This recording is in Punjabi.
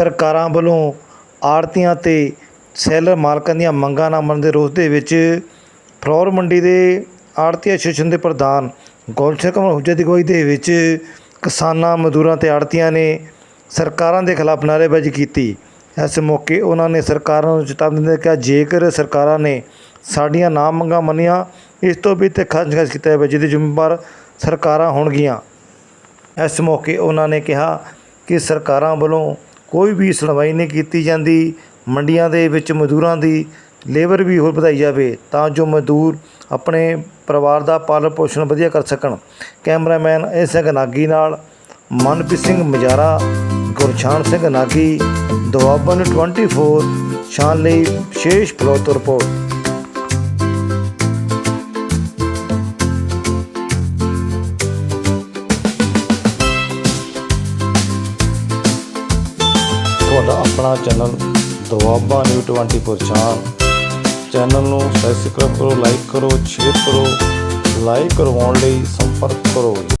ਸਰਕਾਰਾਂ ਵੱਲੋਂ ਆੜ੍ਹਤੀਆਂ ਅਤੇ ਸੈਲਰ ਮਾਲਕਾਂ ਦੀਆਂ ਮੰਗਾਂ ਨਾ ਮੰਨਣ ਦੇ ਰੋਸ ਦੇ ਵਿੱਚ ਫਲੋਰ ਮੰਡੀ ਦੇ ਆੜ੍ਹਤੀ ਐਸੋਸੀਏਸ਼ਨ ਦੇ ਪ੍ਰਧਾਨ ਗੁਲਸ਼ਨ ਕਮਲ ਦੀ ਅਗਵਾਈ ਦੇ ਵਿੱਚ ਕਿਸਾਨਾਂ, ਮਜ਼ਦੂਰਾਂ ਤੇ ਆੜ੍ਹਤੀਆਂ ਨੇ ਸਰਕਾਰਾਂ ਦੇ ਖਿਲਾਫ ਨਾਅਰੇਬਾਜ਼ੀ ਕੀਤੀ। ਇਸ ਮੌਕੇ ਉਹਨਾਂ ਨੇ ਸਰਕਾਰਾਂ ਨੂੰ ਚੇਤਾਵਨੀ ਦਿੰਦੇ ਕਿਹਾ, ਜੇਕਰ ਸਰਕਾਰਾਂ ਨੇ ਸਾਡੀਆਂ ਨਾ ਮੰਗਾਂ ਮੰਨੀਆਂ, ਇਸ ਤੋਂ ਵੀ ਤੇ ਸੰਘਰਸ਼ ਕੀਤਾ ਜਾਵੇ, ਜਿਹਦੇ ਜ਼ਿੰਮੇਵਾਰ ਸਰਕਾਰਾਂ ਹੋਣਗੀਆਂ। ਇਸ ਮੌਕੇ ਉਹਨਾਂ ਨੇ ਕਿਹਾ ਕਿ ਸਰਕਾਰਾਂ ਵੱਲੋਂ ਕੋਈ ਵੀ ਸੁਣਵਾਈ ਨਹੀਂ ਕੀਤੀ ਜਾਂਦੀ, ਮੰਡੀਆਂ ਦੇ ਵਿੱਚ ਮਜ਼ਦੂਰਾਂ ਦੀ ਲੇਬਰ ਵੀ ਹੋਰ ਵਧਾਈ ਜਾਵੇ, ਤਾਂ ਜੋ ਮਜ਼ਦੂਰ ਆਪਣੇ ਪਰਿਵਾਰ ਦਾ ਪਾਲਣ ਪੋਸ਼ਣ ਵਧੀਆ ਕਰ ਸਕਣ। ਕੈਮਰਾਮੈਨ ਇਹ ਸਿੰਘ ਨਾਗੀ ਨਾਲ ਮਨਪ੍ਰੀਤ ਸਿੰਘ ਮਜਾਰਾ, ਗੁਰਸ਼ਾਨ ਸਿੰਘ ਨਾਗੀ, ਦੁਆਬਨ 24 ਸ਼ਾਨ ਲਈ ਵਿਸ਼ੇਸ਼ ਫਲੋਤੋ ਰਿਪੋਰਟ। ਤੁਹਾਡਾ ਆਪਣਾ channel Doaba new 24 Shan channel ਨੂੰ ਸਬਸਕ੍ਰਾਈਬ ਕਰੋ ਲਾਈਕ ਕਰੋ ਸ਼ੇਅਰ ਕਰੋ ਲਾਈਕ ਕਰਵਾਉਣ ਲਈ ਸੰਪਰਕ ਕਰੋ।